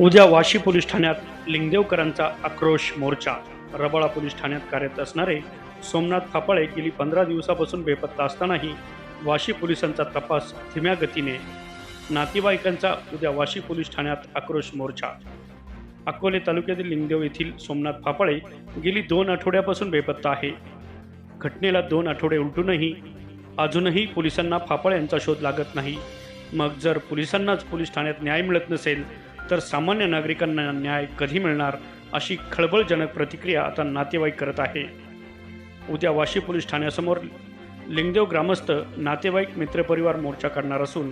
उद्या वाशी पोलीस ठाण्यात लिंगदेवकरांचा आक्रोश मोर्चा. रबाळा पोलीस ठाण्यात कार्यरत असणारे सोमनाथ फापाळे गेली पंधरा दिवसापासून बेपत्ता असतानाही वाशी पोलिसांचा तपास धीम्या गतीने. नातेवाईकांचा उद्या वाशी पोलीस ठाण्यात आक्रोश मोर्चा. अकोले तालुक्यातील लिंगदेव येथील सोमनाथ फापाळे गेली दोन आठवड्यापासून बेपत्ता आहे. घटनेला दोन आठवडे उलटूनही अजूनही पोलिसांना फापाळे यांचा शोध लागत नाही. मग जर पोलिसांनाच पोलीस ठाण्यात न्याय मिळत नसेल तर सामान्य नागरिकांना न्याय कधी मिळणार अशी खळबळजनक प्रतिक्रिया आता नातेवाईक करत आहे उद्या वाशी पोलीस ठाण्यासमोर लिंगदेव ग्रामस्थ नातेवाईक मित्रपरिवार मोर्चा काढणार असून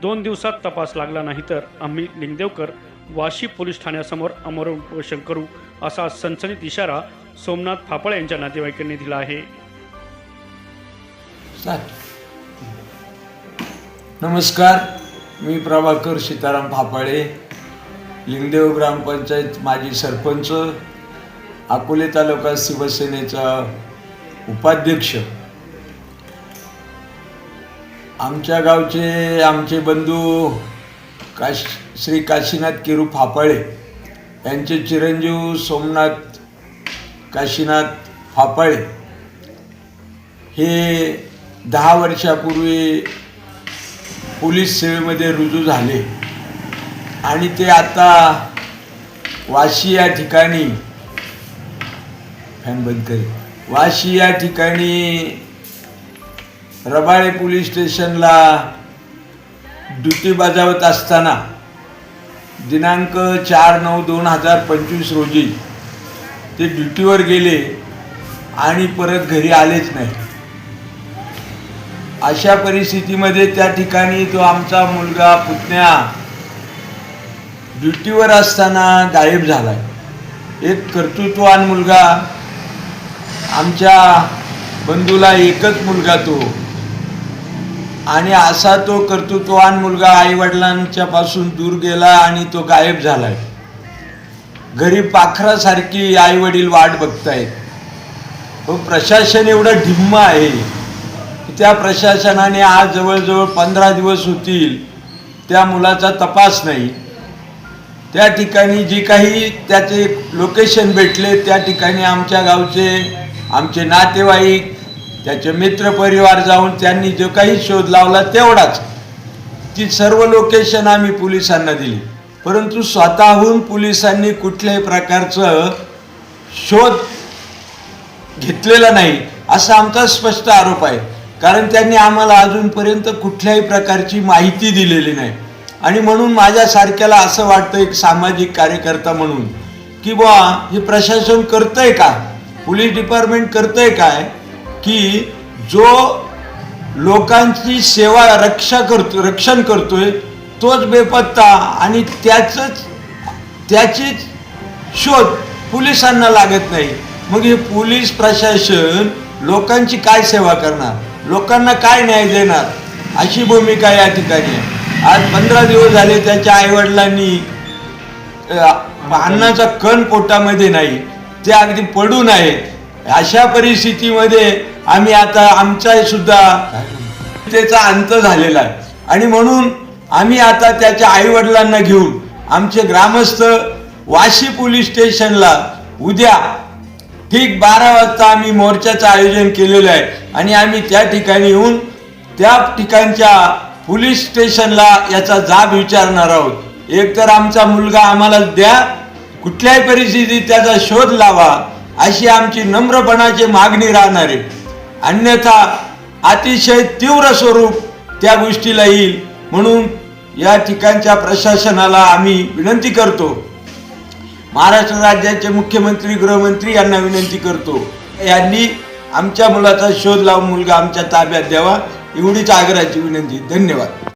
दोन दिवसात तपास लागला नाही तर आम्ही लिंगदेवकर वाशी पोलीस ठाण्यासमोर अमर उपोषण करू असा सनसनीत इशारा सोमनाथ फापळ यांच्या नातेवाईकांनी दिला आहे चाल. नमस्कार मी प्रभाकर सीताराम फापाळे लिंगदेव ग्रामपंचायत माजी सरपंच अकोले तालुका शिवसेनेचा उपाध्यक्ष. आमच्या गावचे आमचे बंधू काश श्री काशीनाथ किरू फापाळे यांचे चिरंजीव सोमनाथ काशीनाथ फापाळे हे दहा वर्षापूर्वी पोलीस सेवेमध्ये रुजू झाले. आणि ते आता वाशी या ठिकाणी फॅन बंद करेल. वाशी या ठिकाणी रबाळे पोलीस स्टेशनला ड्युटी बजावत असताना दिनांक चार नऊ दोन हजार पंचवीस रोजी ते ड्युटीवर गेले आणि परत घरी आलेच नाही. अशा परिस्थितीमध्ये त्या ठिकाणी तो आमचा मुलगा पुतण्या ड्युटीवर असताना गायब झाला आहे एक कर्तृत्वान मुलगा आमच्या बंधूला एकच मुलगा तो. आणि असा तो कर्तृत्वान मुलगा आईवडिलांच्या पासून दूर गेला आणि तो गायब झाला आहे घरी पाखरासारखी आईवडील वाट बघतायत. पण प्रशासन एवढं ढिम्म आहे त्या प्रशासनाने आज जवळजवळ पंधरा दिवस होतील त्या मुलाचा तपास नाही. त्या ठिकाणी जी काही त्याचे लोकेशन भेटले त्या ठिकाणी आमच्या गावचे आमचे नातेवाईक त्याचे मित्रपरिवार जाऊन त्यांनी जो काही शोध लावला तेवढाच. ती सर्व लोकेशन आम्ही पोलिसांना दिली. परंतु स्वतःहून पोलिसांनी कुठल्याही प्रकारचं शोध घेतलेला नाही असा आमचा स्पष्ट आरोप आहे. कारण त्यांनी आम्हाला अजूनपर्यंत कुठल्याही प्रकारची माहिती दिलेली नाही. आणि म्हणून माझ्यासारख्याला असं वाटतं एक सामाजिक कार्यकर्ता म्हणून की बुवा हे प्रशासन करतंय का? पोलीस डिपार्टमेंट करतंय काय? की जो लोकांची सेवा रक्षा करतो रक्षण करतोय तोच बेपत्ता आणि त्याचंच त्याचीच शोध पोलिसांना लागत नाही. मग हे पोलीस प्रशासन लोकांची काय सेवा करणार? लोकांना काय न्याय देणार? अशी भूमिका या ठिकाणी आहे. आज पंधरा दिवस झाले त्याच्या आईवडिलांनी अ, अन्नाचा कण पोटामध्ये नाही ते अगदी पडून आहेत अशा परिस्थितीमध्ये आम्ही आता आमचा सुद्धा त्याचा अंत झालेला आहे. आणि म्हणून आम्ही आता त्याच्या आईवडिलांना घेऊन आमचे ग्रामस्थ वाशी पोलीस स्टेशनला उद्या ठीक बारा वाजता आम्ही मोर्चाचं आयोजन केलेलं आहे. आणि आम्ही त्या ठिकाणी येऊन त्या ठिकाणच्या पोलीस स्टेशनला याचा जाब विचारणार आहोत. एक तर आमचा मुलगा आम्हाला द्या कुठल्याही परिस्थितीत त्याचा शोध लावा अशी आमची नम्रपणाची मागणी राहणार आहे. अन्यथा अतिशय तीव्र स्वरूप त्या गोष्टीला येईल. म्हणून या ठिकाणच्या प्रशासनाला आम्ही विनंती करतो. महाराष्ट्र राज्याचे मुख्यमंत्री गृहमंत्री यांना विनंती करतो. यांनी आमच्या मुलाचा शोध लावून मुलगा आमच्या ताब्यात द्यावा. एवढीच आग्रहाची विनंती. धन्यवाद.